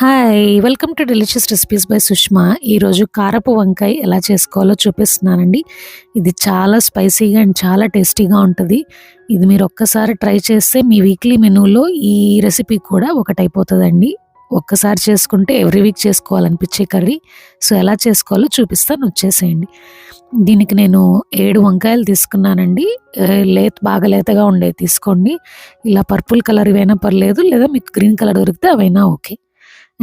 Hi welcome to delicious recipes by Sushma ఈరోజు కారపు వంకాయ ఎలా చేసుకోవాలో చూపిస్తున్నానండి. ఇది చాలా స్పైసీగా అండ్ చాలా టేస్టీగా ఉంటుంది. ఇది మీరు ఒక్కసారి ట్రై చేస్తే మీ వీక్లీ మెనూలో ఈ రెసిపీ కూడా ఒకటి అయిపోతుందండి ఒక్కసారి చేసుకుంటే ఎవ్రీ వీక్ చేసుకోవాలనిపించే కర్రీ. సో ఎలా చేసుకోవాలో చూపిస్తాను. వచ్చేసేయండి. దీనికి నేను ఏడు వంకాయలు తీసుకున్నానండి. లేత బాగా లేతగా ఉండేవి తీసుకోండి. ఇలా పర్పుల్ కలర్ ఇవైనా పర్లేదు లేదా మీకు గ్రీన్ కలర్ దొరికితే అవైనా ఓకే.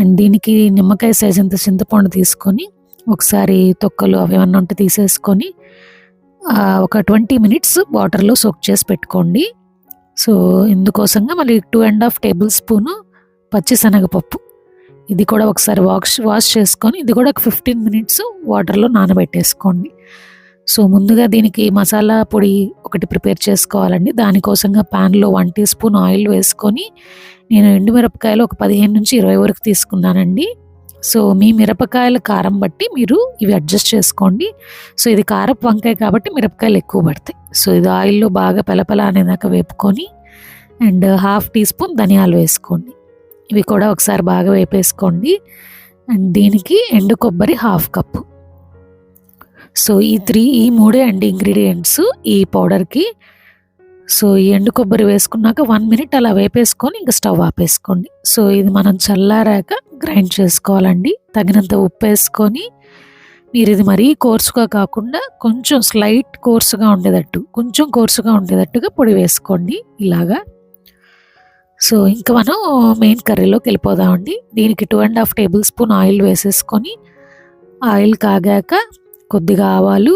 అండ్ దీనికి నిమ్మకాయ సైజ్ అంత చింతపండు తీసుకొని ఒకసారి తొక్కలు అవి ఏమన్నా ఉంటే తీసేసుకొని ఒక ట్వంటీ మినిట్స్ వాటర్లో సోక్ చేసి పెట్టుకోండి. సో ఇందుకోసంగా మళ్ళీ two and half table spoon పచ్చిశనగపప్పు. ఇది కూడా ఒకసారి వాష్ వాష్ చేసుకొని ఇది కూడా ఒక ఫిఫ్టీన్ మినిట్స్ వాటర్లో నానబెట్టేసుకోండి. సో ముందుగా దీనికి మసాలా పొడి ఒకటి ప్రిపేర్ చేసుకోవాలండి. దానికోసంగా ప్యాన్లో వన్ టీ స్పూన్ ఆయిల్ వేసుకొని నేను ఎండు మిరపకాయలు ఒక పదిహేను నుంచి ఇరవై వరకు తీసుకున్నానండి. సో మీ మిరపకాయల కారం బట్టి మీరు ఇవి అడ్జస్ట్ చేసుకోండి. సో ఇది కారపు వంకాయ కాబట్టి మిరపకాయలు ఎక్కువ పడతాయి. సో ఇది ఆయిల్లో బాగా పెలపెల అనేదాకా వేపుకొని అండ్ హాఫ్ టీ స్పూన్ ధనియాలు వేసుకోండి. ఇవి కూడా ఒకసారి బాగా వేపేసుకోండి. అండ్ దీనికి ఎండు కొబ్బరి హాఫ్ కప్పు సో ఈ త్రీ ఈ మూడే అండి ఇంగ్రీడియంట్స్ ఈ పౌడర్కి. సో ఈ ఎండు కొబ్బరి వేసుకున్నాక వన్ మినిట్ అలా వేపేసుకొని ఇంకా స్టవ్ ఆపేసుకోండి. సో ఇది మనం చల్లారాక గ్రైండ్ చేసుకోవాలండి. తగినంత ఉప్పు వేసుకొని మీరు ఇది మరీ కోర్సుగా కాకుండా కొంచెం స్లైట్ కోర్సుగా ఉండేటట్టు కొంచెం కోర్సుగా ఉండేటట్టుగా పొడి వేసుకోండి ఇలాగా. సో ఇంకా మనం మెయిన్ కర్రీలోకి వెళ్ళిపోదామండి. దీనికి two and half tablespoon oil వేసేసుకొని ఆయిల్ కాగాక కొద్దిగా ఆవాలు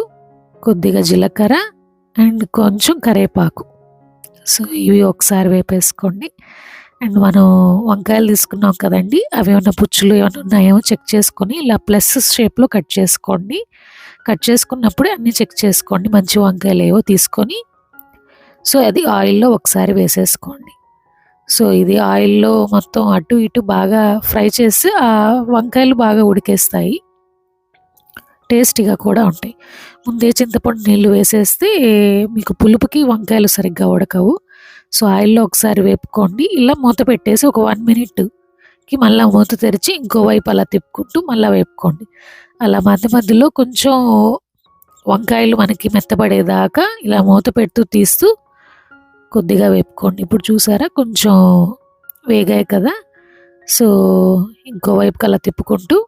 కొద్దిగా జీలకర్ర అండ్ కొంచెం కరివేపాకు. సో ఇవి ఒకసారి వేపేసుకోండి. అండ్ మనం వంకాయలు తీసుకున్నాం కదండి అవి ఏమైనా పుచ్చులు ఏమైనా ఉన్నాయేమో చెక్ చేసుకొని ఇలా ప్లస్ షేప్లో కట్ చేసుకోండి. కట్ చేసుకున్నప్పుడే అన్నీ చెక్ చేసుకోండి మంచి వంకాయలు ఏవో తీసుకొని. సో అది ఆయిల్లో ఒకసారి వేసేసుకోండి. సో ఇది ఆయిల్లో మొత్తం అటు ఇటు బాగా ఫ్రై చేసి ఆ వంకాయలు బాగా ఉడికేస్తాయి. టేస్టీగా కూడా ఉంటాయి. ముందే చింతపండు నీళ్ళు వేసేస్తే మీకు పులుపుకి వంకాయలు సరిగ్గా ఉడకవు. సో ఆయిల్లో ఒకసారి వేపుకోండి. ఇలా మూత పెట్టేసి ఒక వన్ మినిట్కి మళ్ళీ మూత తెరిచి ఇంకో వైపు అలా తిప్పుకుంటూ మళ్ళీ వేపుకోండి. అలా మధ్య మధ్యలో కొంచెం వంకాయలు మనకి మెత్తబడేదాకా ఇలా మూత పెడుతూ తీస్తూ కొద్దిగా వేపుకోండి. ఇప్పుడు చూసారా? కొంచెం వేగాయి కదా. సో ఇంకో వైపుకి అలా తిప్పుకుంటూ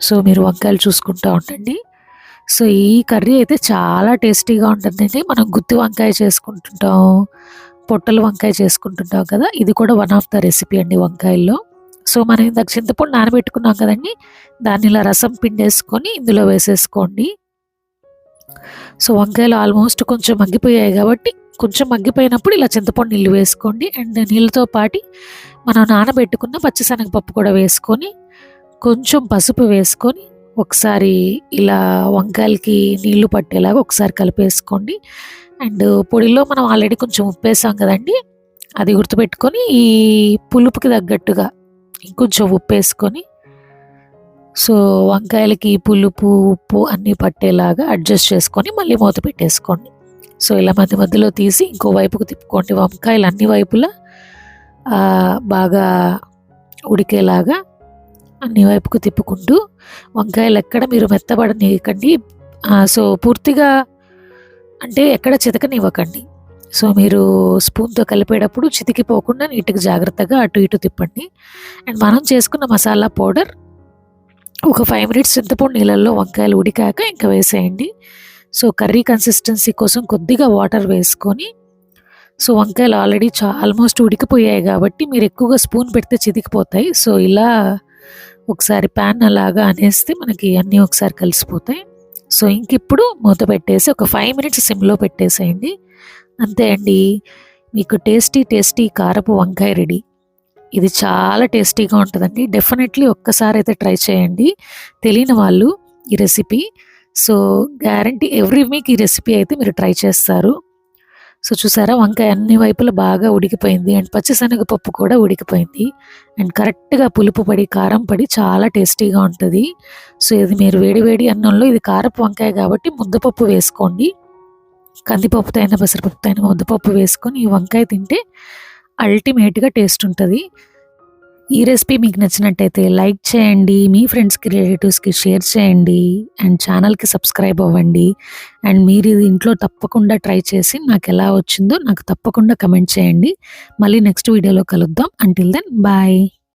సో మీరు వంకాయలు చూసుకుంటూ ఉండండి. సో ఈ కర్రీ అయితే చాలా టేస్టీగా ఉంటుందండి. మనం గుత్తి వంకాయ చేసుకుంటుంటాం పొట్టలు వంకాయ చేసుకుంటుంటాం కదా ఇది కూడా వన్ ఆఫ్ ద రెసిపీ అండి వంకాయల్లో. సో మనం ఇందాక చింతపండు నానబెట్టుకున్నాం కదండి దాన్ని ఇలా రసం పిండేసుకొని ఇందులో వేసేసుకోండి. సో వంకాయలు ఆల్మోస్ట్ కొంచెం మగ్గిపోయాయి కాబట్టి కొంచెం మగ్గిపోయినప్పుడు ఇలా చింతపండు నీళ్ళు వేసుకోండి. అండ్ నీళ్ళతో పాటి మనం నానబెట్టుకున్న పచ్చిశనగపప్పు కూడా వేసుకొని కొంచెం పసుపు వేసుకొని ఒకసారి ఇలా వంకాయలకి నీళ్ళు పట్టేలాగా ఒకసారి కలిపేసుకోండి. అండ్ పొడిలో మనం ఆల్రెడీ కొంచెం ఉప్పు వేసాం కదండి అది గుర్తుపెట్టుకొని ఈ పులుపుకి తగ్గట్టుగా ఇంకొంచెం ఉప్పు వేసుకొని సో వంకాయలకి పులుపు ఉప్పు అన్నీ పట్టేలాగా అడ్జస్ట్ చేసుకొని మళ్ళీ మూత పెట్టేసుకోండి. సో ఇలా మధ్య మధ్యలో తీసి ఇంకో వైపుకు తిప్పుకోండి. వంకాయలు అన్ని వైపులా బాగా ఉడికేలాగా అన్ని వైపుకు తిప్పుకుంటూ వంకాయలు ఎక్కడ మీరు మెత్తబడనివ్వకండి సో పూర్తిగా అంటే ఎక్కడ చితకనివ్వకండి. సో మీరు స్పూన్తో కలిపేటప్పుడు చితికిపోకుండా నీట్గా జాగ్రత్తగా అటు ఇటు తిప్పండి. అండ్ మనం చేసుకున్న మసాలా పౌడర్ ఒక ఫైవ్ మినిట్స్ చింతపండు నీళ్ళల్లో వంకాయలు ఉడికాక ఇంకా వేసేయండి. సో కర్రీ కన్సిస్టెన్సీ కోసం కొద్దిగా వాటర్ వేసుకొని సో వంకాయలు ఆల్రెడీ చా ఆల్మోస్ట్ ఉడికిపోయాయి కాబట్టి మీరు ఎక్కువగా స్పూన్ పెడితే చితికిపోతాయి. సో ఇలా ఒకసారి ప్యాన్ అలాగా అనేస్తే మనకి అన్నీ ఒకసారి కలిసిపోతాయి. సో ఇంక ఇప్పుడు మూత పెట్టేసి ఒక ఫైవ్ మినిట్స్ సిమ్లో పెట్టేసేయండి. అంతే అండి. మీకు టేస్టీ టేస్టీ కారపు వంకాయ రెడీ. ఇది చాలా టేస్టీగా ఉంటుందండి. డెఫినెట్లీ ఒక్కసారి అయితే ట్రై చేయండి. తెలియని వాళ్ళు ఈ recipe. So guarantee every week ఈ రెసిపీ అయితే మీరు ట్రై చేస్తారు. సో చూసారా వంకాయ అన్ని వైపులా బాగా ఉడికిపోయింది. అండ్ పచ్చిశనగపప్పు కూడా ఉడికిపోయింది. అండ్ కరెక్ట్గా పులుపు పడి కారం పడి చాలా టేస్టీగా ఉంటుంది. సో ఇది మీరు వేడివేడి అన్నంలో ఇది కారపు వంకాయ కాబట్టి ముద్దపప్పు వేసుకోండి. కందిపప్పుతో అయినా పెసరపప్పుతో అయినా ముద్దపప్పు వేసుకొని ఈ వంకాయ తింటే అల్టిమేట్గా టేస్ట్ ఉంటుంది. ఈ రెసిపీ మీకు నచ్చినట్టయితే లైక్ చేయండి మీ ఫ్రెండ్స్కి రిలేటివ్స్కి షేర్ చేయండి అండ్ ఛానల్కి సబ్స్క్రైబ్ అవ్వండి. అండ్ మీరు ఇది ఇంట్లో తప్పకుండా ట్రై చేసి నాకు ఎలా వచ్చిందో నాకు తప్పకుండా కమెంట్ చేయండి. మళ్ళీ నెక్స్ట్ వీడియోలో కలుద్దాం. Until then bye